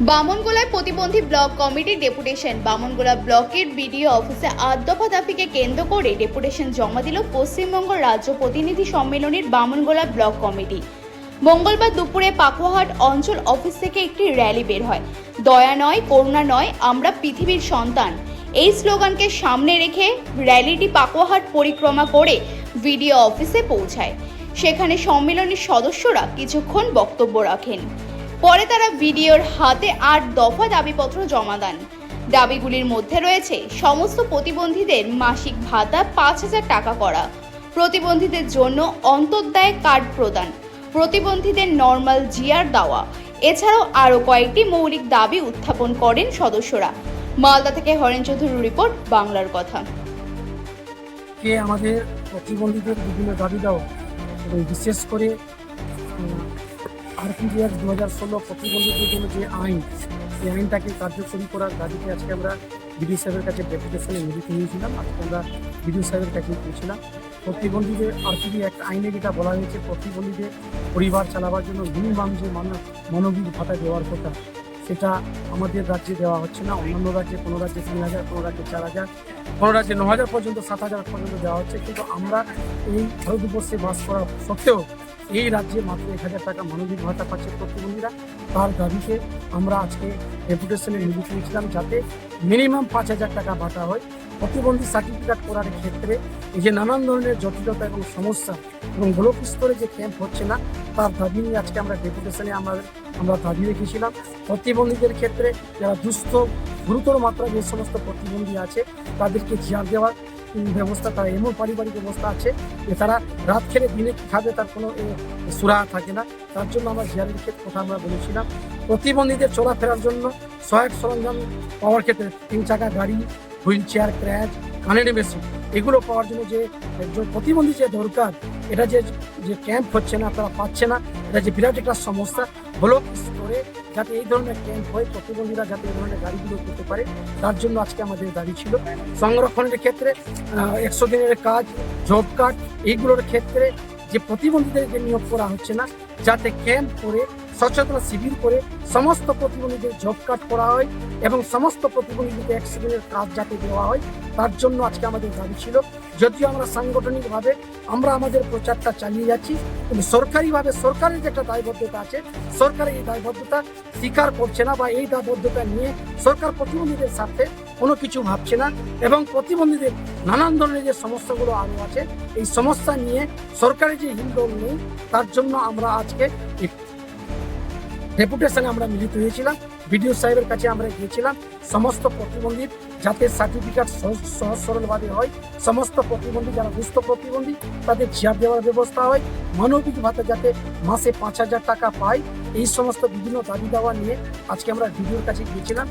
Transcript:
বামনগোলায় প্রতিবন্ধী ব্লক কমিটির ডেপুটেশন। বামনগোলা ব্লকের বিডিও অফিসে আট দফা দাবিকে কেন্দ্র করে ডেপুটেশন জমা দিল পশ্চিমবঙ্গ রাজ্য প্রতিনিধি সম্মেলনের বামনগোলা ব্লক কমিটি। মঙ্গলবার দুপুরে পাকুয়াহাট অঞ্চল অফিস থেকে একটি র্যালি বের হয়। দয়া নয়, করুণা নয়, আমরা পৃথিবীর সন্তান। এই স্লোগানকে সামনে রেখে র্যালিটি পাকুয়াহাট পরিক্রমা করে ভিডিও অফিসে পৌঁছায়। সেখানে সম্মেলনের সদস্যরা কিছুক্ষণ বক্তব্য রাখেন। পরে তারা ভিডিওর হাতে আট দফা দাবিপত্র জমা দেন। দাবিগুলির মধ্যে রয়েছে সমস্ত প্রতিবন্ধীদের মাসিক ভাতা পাঁচ হাজার টাকা করা, প্রতিবন্ধীদের জন্য অন্তর্দায় কার্ড প্রদান, প্রতিবন্ধীদের নর্মাল জিআর দেওয়া, এছাড়াও আরও কয়েকটি মৌলিক দাবি উত্থাপন করেন সদস্যরা। মালদা থেকে হরেন চৌধুরীর রিপোর্ট, বাংলার কথা। কে আমাদের প্রতিবন্ধীদের বিভিন্ন দাবি দাও বিশেষ করে আরপিডিএস দু হাজার ষোলো প্রতিবন্ধীদের জন্য যে আইন, সেই আইনটাকে কার্যকরী করার দাবিতে আজকে আমরা বিডিও সাহেবের কাছে ডেপুটেশনে মিলিত হয়েছিলাম। আজকে আমরা বিডিও সাহেবের কাছে গিয়েছিলাম। প্রতিবন্ধীদের আরপিডি একটা আইনে যেটা বলা হয়েছে, প্রতিবন্ধীদের পরিবার চালাবার জন্য মিনিমাম যে মানব মানবিক ভাতা দেওয়ার কথা, সেটা আমাদের রাজ্যে দেওয়া হচ্ছে না। অন্যান্য রাজ্যে কোনো রাজ্যে তিন হাজার, কোনো রাজ্যে চার হাজার, কোনো রাজ্যে ন হাজার পর্যন্ত, সাত হাজার পর্যন্ত দেওয়া হচ্ছে। কিন্তু আমরা এই ভারতবর্ষে বাস করা সত্ত্বেও এই রাজ্যে মাত্র এক হাজার টাকা মানবিক ভাতা পাচ্ছে প্রতিবন্ধীরা তার দাবিতে আমরা আজকে ডেপুটেশনে মিলিত হয়েছিলাম যাতে মিনিমাম পাঁচ হাজার টাকা ভাতা হয়। প্রতিবন্ধী সার্টিফিকেট করার ক্ষেত্রে এই যে নানান ধরনের জটিলতা এবং সমস্যা এবং ব্লক স্তরে যে ক্যাম্প হচ্ছে না, তার দাবি নিয়ে আজকে আমরা ডেপুটেশনে আমরা আমরা দাবি রেখেছিলাম। প্রতিবন্ধীদের ক্ষেত্রে যারা দুস্থ, গুরুতর মাত্রায় যে সমস্ত প্রতিবন্ধী আছে, তাদেরকে জিয়ার দেওয়ার ব্যবস্থা, তারা এমন পারিবারিক ব্যবস্থা আছে যে তারা রাত খেলে দিনে খাবে তার কোনো সুরা থাকে না। তার জন্য আমরা জিয়ারের ক্ষেত্রে কথা আমরা বলেছিলাম। প্রতিবন্ধীদের চলাফেরার জন্য সহায়ক সরঞ্জাম পাওয়ার ক্ষেত্রে তিন চাকা গাড়ি হুইল চেয়ার, ক্র্যাচ, কানের মেশিন এগুলো পাওয়ার জন্য যে যে প্রতিবন্ধী যে দরকার, এটা যে যে ক্যাম্প হচ্ছে না, তারা পাচ্ছে না, এটা যে বিরাট একটা সমস্যা। ব্লক স্তরে যাতে এই ধরনের ক্যাম্প হয়, প্রতিবন্ধীরা যাতে এই ধরনের গাড়িগুলো করতে পারে, তার জন্য আজকে আমাদের দাবি ছিল। সংরক্ষণের ক্ষেত্রে একশো দিনের কাজ, জব কার্ড, এইগুলোর ক্ষেত্রে যে প্রতিবন্ধীদেরকে নিয়োগ করা হচ্ছে না, যাতে ক্যাম্প করে সচেতন শিবির করে সমস্ত প্রতিবন্ধীদের কার্ড করা হয় এবং সমস্ত প্রতিবন্ধীদের অ্যাক্সিডেন্টের কাজ যাতে দেওয়া হয়, তার জন্য আজকে আমাদের দাবি ছিল। যদিও আমরা সাংগঠনিকভাবে, আমরা আমাদের প্রচারটা চালিয়ে যাচ্ছি, কিন্তু সরকারিভাবে সরকারের যে একটা দায়বদ্ধতা আছে সরকার এই দায়বদ্ধতা স্বীকার করছে না বা এই দায়বদ্ধতা নিয়ে সরকার প্রতিবন্ধীদের স্বার্থে কোনো কিছু ভাবছে না এবং প্রতিবন্ধীদের নানান ধরনের যে সমস্যাগুলো আরও আছে, এই সমস্যা নিয়ে সরকারের যে হিন্দোল নেই, তার জন্য আমরা আজকে ডেপুটেশনে আমরা মিলিত হয়েছিলাম, বিডিও সাহেবের কাছে আমরা গিয়েছিলাম। সমস্ত প্রতিবন্ধী যাতে সার্টিফিকেট সহজ সহজ সরলভাবে হয়, সমস্ত প্রতিবন্ধী যারা দুস্থ প্রতিবন্ধী, তাদের চেয়ার দেওয়ার ব্যবস্থা হয়। মানবিক ভাতা যাতে মাসে পাঁচ হাজার টাকা পায়, এই সমস্ত বিভিন্ন দাবি দাওয়া নিয়ে আজকে আমরা ভিডিওর কাছে গিয়েছিলাম।